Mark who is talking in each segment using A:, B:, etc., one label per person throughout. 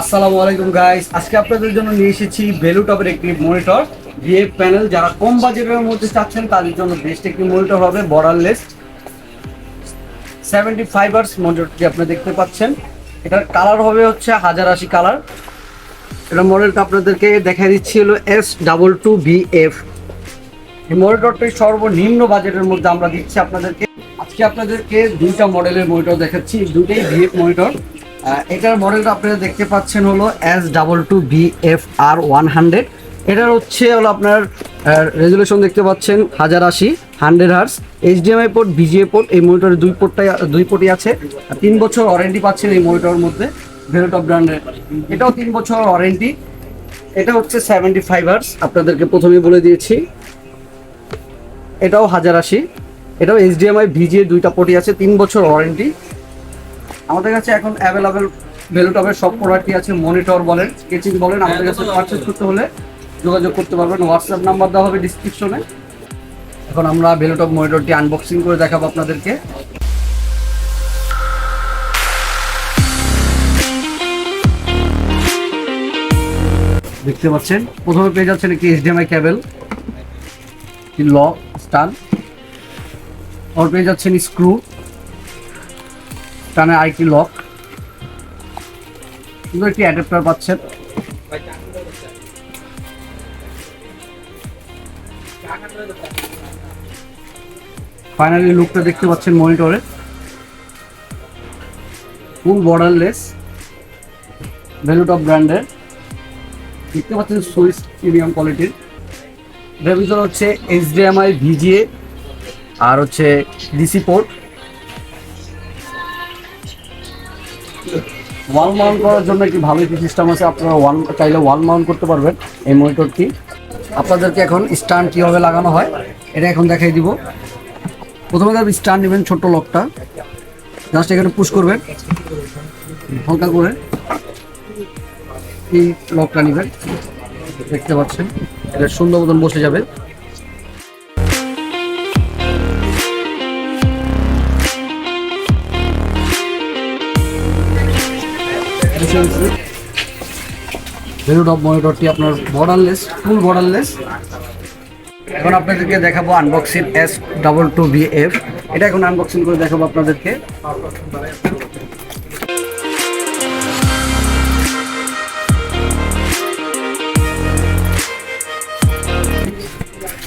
A: আসসালামু আলাইকুম গাইস আজকে আপনাদের জন্য নিয়ে এসেছি ভ্যালুটপের একটি মনিটর ভিএফ প্যানেল যারা কম বাজেটের মধ্যে চাচ্ছেন, তাদের জন্য বেস্ট একটি মনিটর হবে বর্ডারলেস সেভেন্টি ফাইভার্স মনিটরটি আপনি দেখতে পাচ্ছেন। এটার কালার হবে হচ্ছে হাজার আশি কালার এটা মডেলটা আপনাদেরকে দেখা দিচ্ছি হলো S double two B F এই মনিটরটি সর্বনিম্ন বাজেটের মধ্যে আমরা দিচ্ছি আপনাদেরকে। আজকে আপনাদেরকে দুইটা মডেলের মনিটর দেখাচ্ছি। দুটোই ভিএফ মনিটর এটার মডেলটা আপনারা দেখতে পাচ্ছেন হলো S double two B F আর ওয়ান হান্ড্রেড এটার হচ্ছে হলো আপনার রেজুলেশন দেখতে পাচ্ছেন হাজার আশি hundred hertz HDMI port VGA port এই মনিটরের দুই পোর্টটাই দুই পোর্টই আছে। তিন বছর ওয়ারেন্টি পাচ্ছেন এই মনিটরের মধ্যে ভেলোটপ ব্র্যান্ডের এটাও তিন বছর ওয়ারেন্টি এটা হচ্ছে সেভেন্টি ফাইভ হার্স আপনাদেরকে প্রথমেই বলে দিয়েছি। এটাও হাজার আশি। এটাও এইচডিএমআই ভিজিএ দুইটা পোর্টই আছে, তিন বছর ওয়ারেন্টি আমাদের কাছে এখন অ্যাভেলেবেল ভ্যালুটপের সব প্রোডাক্টই আছে মনিটর বলেন স্কেচিং বলেন আমাদের কাছে পারচেস করতে হলে যোগাযোগ করতে পারবেন। হোয়াটসঅ্যাপ নাম্বার দেওয়া হবে ডিসক্রিপশনে এখন আমরা ভ্যালুটপ মনিটরটি আনবক্সিং করে দেখাবো আপনাদেরকে। দেখতে পাচ্ছেন প্রথমে পেয়ে যাচ্ছেন একটি এইচডিএমআই কেবল লক স্টান ওর পেয়ে যাচ্ছেন স্ক্রু টানে আরেকটি লক সুন্দর একটি অ্যাডাপ্টার পাচ্ছেন। ফাইনালি লুকটা দেখতে পাচ্ছেন মনিটরে ফুল বর্ডারলেস ভ্যালুটপ ব্র্যান্ডের দেখতে পাচ্ছেন সুইস প্রিমিয়াম কোয়ালিটির এটার হচ্ছে এইচডিএমআই ভিজিএ আর হচ্ছে ডিসি পোর্ট ওয়াল মাউন্ট করার জন্য একটি ভালো একটি সিস্টেম আছে। আপনারা ওয়াল চাইলে ওয়াল মাউন্ট করতে পারবেন এই মনিটরটি আপনাদেরকে এখন স্ট্যান্ড কীভাবে লাগানো হয়, এটা এখন দেখাই দিব। প্রথমে আপনি স্ট্যান্ড নেবেন ছোট্ট লকটা জাস্ট এখানে পুশ করবেন। হালকা করে এই লকটা নেবেন। দেখতে পাচ্ছেন, এটা সুন্দর মতন বসে যাবে। ভেলুটপ মনিটরটি আপনার বর্ডারলেস ফুল বর্ডারলেস এখন আপনাদেরকে দেখাবো unboxing S double two B F এটা এখন আনবক্সিং করে দেখাবো আপনাদেরকে।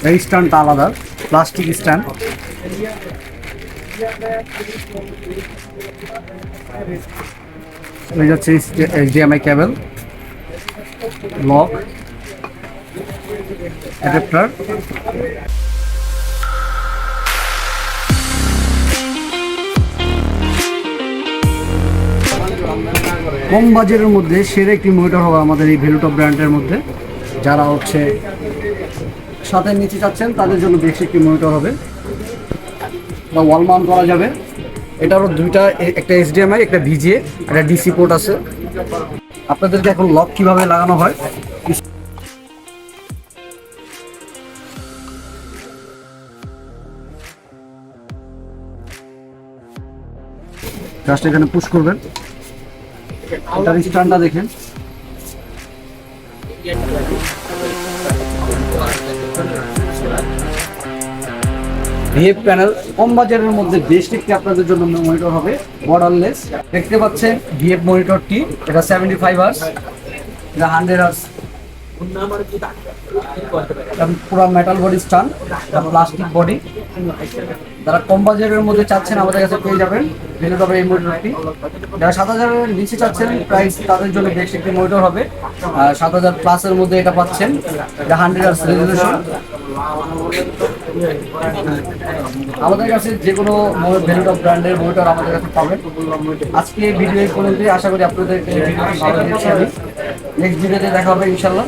A: এই স্ট্যান্ডটা আলাদা প্লাস্টিক স্ট্যান্ড। এই যাচ্ছে এইচডিএমআই কেবল লক অ্যাডাপ্টার কম বাজেটের মধ্যে সেরা একটি মনিটর হবে আমাদের এই ভেলুটপ ব্র্যান্ডের মধ্যে। যারা হচ্ছে সাথে নিচে চাচ্ছেন, তাদের জন্য বেশ একটি মনিটর হবে। বা ওয়াল মাউন্ট করা যাবে। এটারও দুইটা একটা এইচডিএমআই একটা ভিজিএ একটা ডিসি পোর্ট আছে। আপনাদেরকে এখন লক কীভাবে লাগানো হয়? জাস্ট এখানে পুশ করবেন। এটার স্ট্যান্ডটা দেখেন। VF panel. কম বাজারের মধ্যে বেশ একটি আপনাদের জন্য মনিটর হবে। বর্ডারলেস দেখতে পাচ্ছেন ভিএফ মনিটরটি এটা সেভেন্টি ফাইভ আর্স এটা হান্ড্রেড আর্স পুরো metal body stand plastic body যারা কম বাজারের মধ্যে চাচ্ছেন আমাদের কাছে পেয়ে যাবেন ভেলু হবে এই মনিটরটি। যারা সাত হাজারের নিচে চাচ্ছেন প্রাইস তাদের জন্য বেশ একটি মনিটর হবে। সাত হাজার প্লাসের মধ্যে এটা পাচ্ছেন, এটা হান্ড্রেড আর্স রেজলিউশন আমাদের কাছে যে কোনো ভ্যালুটপ ব্র্যান্ডের মনিটর আমাদের কাছে পাবেন। আজকে ভিডিও এই পর্যন্তই। আশা করি আপনাদের ভিডিওটি ভালো লেগেছে। আমি নেক্সট ভিডিওতে দেখা হবে ইনশাল্লাহ